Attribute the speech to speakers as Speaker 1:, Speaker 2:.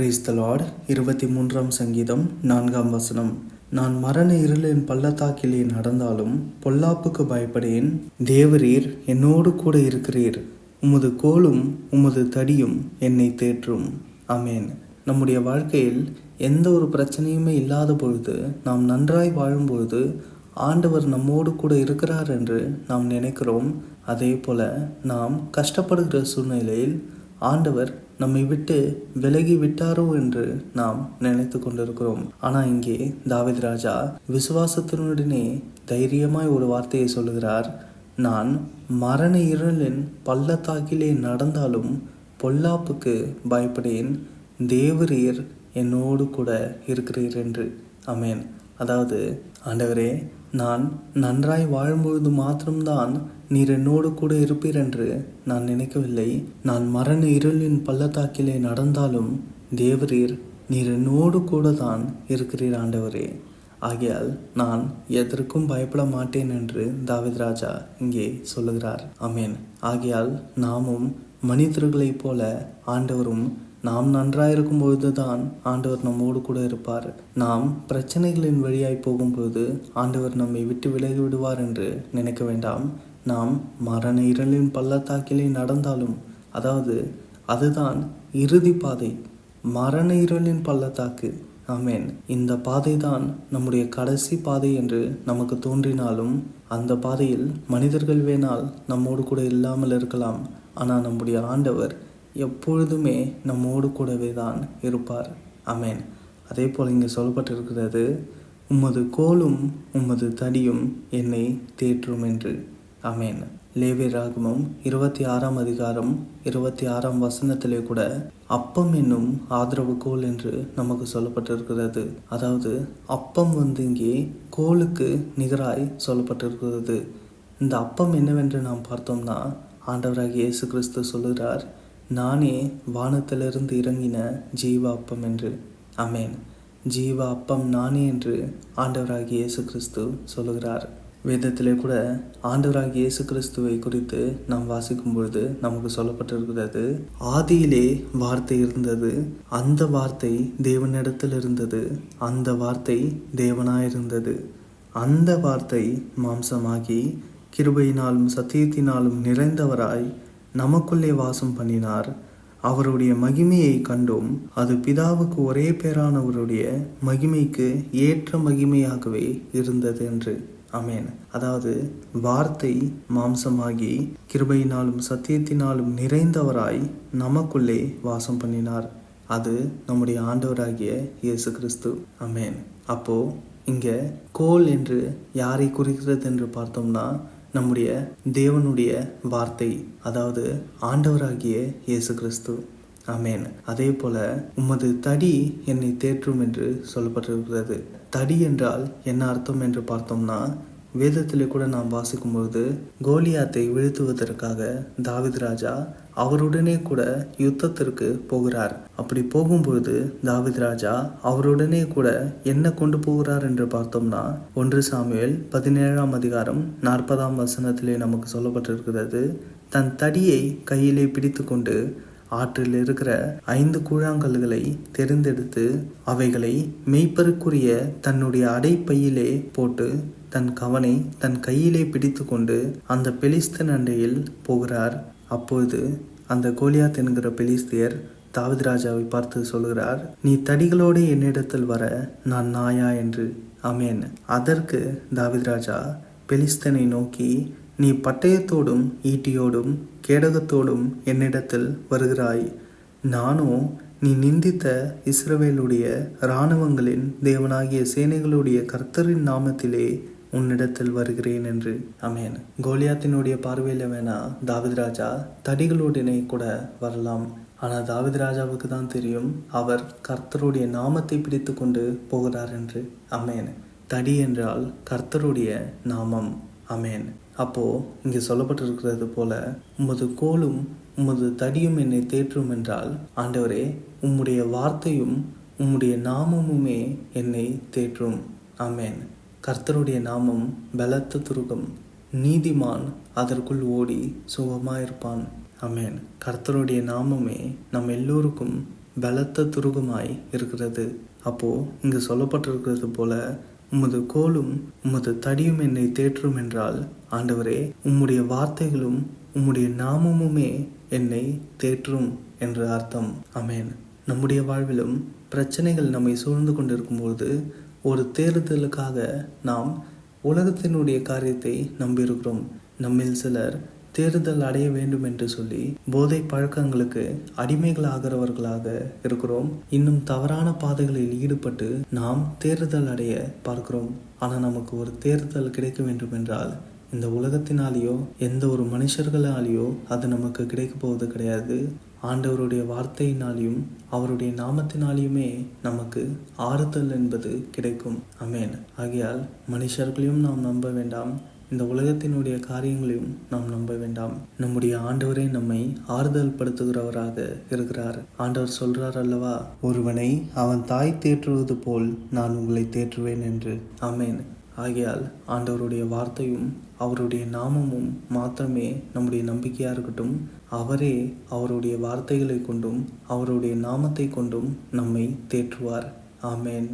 Speaker 1: Praise the Lord இருபத்தி மூன்றாம் சங்கீதம் நான்காம் வசனம். நான் மரண இருளின் பள்ளத்தாக்கிலே நடந்தாலும் பொல்லாப்புக்கு பயப்படேன். தேவரீர் என்னோடு கூட இருக்கிறீர். உமது கோலும் உமது தடியும் என்னை தேற்றும். அமேன் நம்முடைய வாழ்க்கையில் எந்த ஒரு பிரச்சனையுமே இல்லாத பொழுது நாம் நன்றாய் வாழும்பொழுது ஆண்டவர் நம்மோடு கூட இருக்கிறார் என்று நாம் நினைக்கிறோம். அதே போல நாம் கஷ்டப்படுகிற சூழ்நிலையில் ஆண்டவர் நம்மை விட்டு விலகி விட்டாரோ என்று நாம் நினைத்து கொண்டிருக்கிறோம். ஆனால் இங்கே தாவித் ராஜா விசுவாசத்தினுடனே தைரியமாய் ஒரு வார்த்தையை சொல்லுகிறார். நான் மரண இருளின் பள்ளத்தாக்கிலே நடந்தாலும் பொல்லாப்புக்கு பயப்படேன். தேவரீர் என்னோடு கூட இருக்கிறீர் என்று. அமேன் அதாவது ஆண்டவரே நான் நன்றாய் வாழும்பொழுது மாத்திரம்தான் நீர் என்னோடு கூட இருப்பீர் என்று நான் நினைக்கவில்லை. நான் மரண இருளின் பள்ளத்தாக்கிலே நடந்தாலும் தேவரீர் நீர் என்னோடு கூட தான் இருக்கிறீர் ஆண்டவரே. ஆகையால் நான் எதற்கும் பயப்பட மாட்டேன் என்று தாவித் ராஜா இங்கே சொல்லுகிறார். அமேன் ஆகையால் நாமும் மனிதர்களைப் போல ஆண்டவரும் நாம் நன்றாயிருக்கும் பொழுதுதான் ஆண்டவர் நம்மோடு கூட இருப்பார். நாம் பிரச்சனைகளின் வழியாய் போகும்போது ஆண்டவர் நம்மை விட்டு விலகி விடுவார் என்று நினைக்க வேண்டாம். நாம் மரண இருளின் பள்ளத்தாக்கிலே நடந்தாலும் அதாவது அதுதான் இறுதி பாதை. மரண இருளின் பள்ளத்தாக்கு. ஆமேன். இந்த பாதை தான் நம்முடைய கடைசி பாதை என்று நமக்கு தோன்றினாலும் அந்த பாதையில் மனிதர்கள் வேணால் நம்மோடு கூட இல்லாமல் இருக்கலாம். ஆனால் நம்முடைய ஆண்டவர் எப்பொழுதுமே நம்மோடு கூடவே தான் இருப்பார். அமேன் அதே போல் இங்கே சொல்லப்பட்டிருக்கிறது உமது கோலும் உமது தடியும் என்னை தேற்றும் என்று. அமேன் லேவி ராகமம் இருபத்தி ஆறாம் அதிகாரம் இருபத்தி ஆறாம் வசனத்திலே கூட அப்பம் என்னும் ஆதரவு கோல் என்று நமக்கு சொல்லப்பட்டிருக்கிறது. அதாவது அப்பம் வந்து இங்கே கோலுக்கு நிகராய் சொல்லப்பட்டிருக்கிறது. இந்த அப்பம் என்னவென்று நாம் பார்த்தோம்னா ஆண்டவராக இயேசு கிறிஸ்து சொல்லுகிறார் நானே வானத்திலிருந்து இறங்கின ஜீவ அப்பம் என்று. அமேன் ஜீவ அப்பம் நானே என்று ஆண்டவராகிய இயேசு கிறிஸ்து சொல்லுகிறார். வேதத்திலே கூட ஆண்டவராக இயேசு கிறிஸ்துவை குறித்து நாம் வாசிக்கும் பொழுது நமக்கு சொல்லப்பட்டிருக்கிறது ஆதியிலே வார்த்தை இருந்தது அந்த வார்த்தை தேவனிடத்தில் இருந்தது அந்த வார்த்தை தேவனாயிருந்தது. அந்த வார்த்தை மாம்சமாகி கிருபையினாலும் சத்தியத்தினாலும் நிறைந்தவராய் நமக்குள்ளே வாசம் பண்ணினார். அவருடைய மகிமையை கண்டோம். அது பிதாவுக்கு ஒரே பேரானவருடைய மகிமைக்கு ஏற்ற மகிமையாகவே இருந்தது என்று. அமேன் அதாவது வார்த்தை மாம்சமாகி கிருபையினாலும் சத்தியத்தினாலும் நிறைந்தவராய் நமக்குள்ளே வாசம் பண்ணினார். அது நம்முடைய ஆண்டவராகிய இயேசு கிறிஸ்து அமேன் அப்போ இங்க கோல் என்று யாரை குறிக்கிறது என்று பார்த்தோம்னா நம்முடைய தேவனுடைய வார்த்தை அதாவது ஆண்டவராகிய இயேசு கிறிஸ்து ஆமேன். அதே போல உமது தடி என்னை தேற்றும் என்று சொல்லப்பட்டிருக்கிறது. தடி என்றால் என்ன அர்த்தம் என்று பார்த்தோம்னா வேதத்தில் கூட நாம் வாசிக்கும்பொழுது கோலியாத்தை வீழ்த்துவதற்காக தாவித் ராஜா அவருடனே கூட யுத்தத்திற்கு போகிறார். அப்படி போகும்பொழுது தாவித் ராஜா அவருடனே கூட என்ன கொண்டு போகிறார் என்று பார்த்தோம்னா ஒன்று சாமுவேல் பதினேழாம் அதிகாரம் நாற்பதாம் வசனத்திலே நமக்கு சொல்லப்பட்டிருக்கிறது தன் தடியை கையிலே பிடித்து கொண்டு ஆற்றில் இருக்கிற ஐந்து கூழாங்கல்களை தெரிந்தெடுத்து அவைகளை மெய்ப்பருக்குரிய தன்னுடைய அடைப்பையிலே போட்டு தன் கவனை தன் கையிலே பிடித்து கொண்டு அந்த பெலிஸ்தன் அண்டையில் போகிறார். அப்பொழுது அந்த கோலியாத் என்கிற பெலிஸ்தியர் தாவித் ராஜாவை பார்த்து சொல்கிறார் நீ தடிகளோடு என்னிடத்தில் வர நான் நாயா? என்று. அமேன் அதற்கு தாவித் ராஜா பெலிஸ்தனை நோக்கி நீ பட்டயத்தோடும் ஈட்டியோடும் கேடகத்தோடும் என்னிடத்தில் வருகிறாய். நானோ நீ நிந்தித்த இஸ்ரவேலுடைய இராணுவங்களின் தேவனாகிய சேனைகளுடைய கர்த்தரின் நாமத்திலே உன்னிடத்தில் வருகிறேன் என்று. அமேன் கோலியாத்தினுடைய பார்வையில் வேணா தாவித் ராஜா தடிகளுடனே கூட வரலாம். ஆனால் தாவித் ராஜாவுக்கு தான் தெரியும் அவர் கர்த்தருடைய நாமத்தை பிடித்து கொண்டு போகிறார் என்று. அமேன் தடி என்றால் கர்த்தருடைய நாமம். அமேன் அப்போது இங்கே சொல்லப்பட்டிருக்கிறது போல உமது கோலும் உமது தடியும் என்னை தேற்றும் என்றால் ஆண்டவரே உம்முடைய வார்த்தையும் உம்முடைய நாமமுமே என்னை தேற்றும். ஆமேன். கர்த்தருடைய நாமம் பலத்த துருகம் நீதிமான் அதற்குள் ஓடி சுகமாயிருப்பான். அமேன் கர்த்தருடைய நாமமே நம் எல்லோருக்கும் பலத்த துருகமாய் இருக்கிறது. அப்போது இங்கு சொல்லப்பட்டிருக்கிறது போல உமது கோலும் உமது தடியும் என்னை தேற்றும் என்றால் ஆண்டவரே உம்முடைய வார்த்தைகளும் உம்முடைய நாமமுமே என்னை தேற்றும் என்று அர்த்தம். அமேன் நம்முடைய வாழ்விலும் பிரச்சனைகள் நம்மை சூழ்ந்து கொண்டிருக்கும்போது ஒரு தேர்தலுக்காக நாம் உலகத்தினுடைய காரியத்தை நம்பியிருக்கிறோம். நம்மில் சிலர் தேர்தல் அடைய வேண்டும் என்று சொல்லி போதை பழக்கங்களுக்கு அடிமைகளாகிறவர்களாக இருக்கிறோம். இன்னும் தவறான பாதைகளில் ஈடுபட்டு நாம் தேர்தல் அடைய பார்க்கிறோம். ஆனால் நமக்கு ஒரு தேர்தல் கிடைக்க வேண்டும் என்றால் இந்த உலகத்தினாலேயோ எந்த ஒரு மனுஷர்களாலேயோ அது நமக்கு கிடைக்க போவது கிடையாது. ஆண்டவருடைய வார்த்தையினாலையும் அவருடைய நாமத்தினாலையுமே நமக்கு ஆறுதல் என்பது கிடைக்கும். அமேன் ஆகையால் மனுஷர்களையும் நாம் நம்ப வேண்டாம். இந்த உலகத்தினுடைய காரியங்களையும் நாம் நம்ப வேண்டாம். நம்முடைய ஆண்டவரே நம்மை ஆறுதல் படுத்துகிறவராக இருக்கிறார். ஆண்டவர் சொல்றார் அல்லவா? ஒருவனை அவன் தாய் தேற்றுவது போல் நான் உங்களை தேற்றுவேன் என்று. ஆமேன். ஆகையால் ஆண்டவருடைய வார்த்தையும் அவருடைய நாமமும் மாத்திரமே நம்முடைய நம்பிக்கையாக இருக்கட்டும். அவரே அவருடைய வார்த்தைகளை கொண்டும் அவருடைய நாமத்தை கொண்டும் நம்மை தேற்றுவார். ஆமேன்.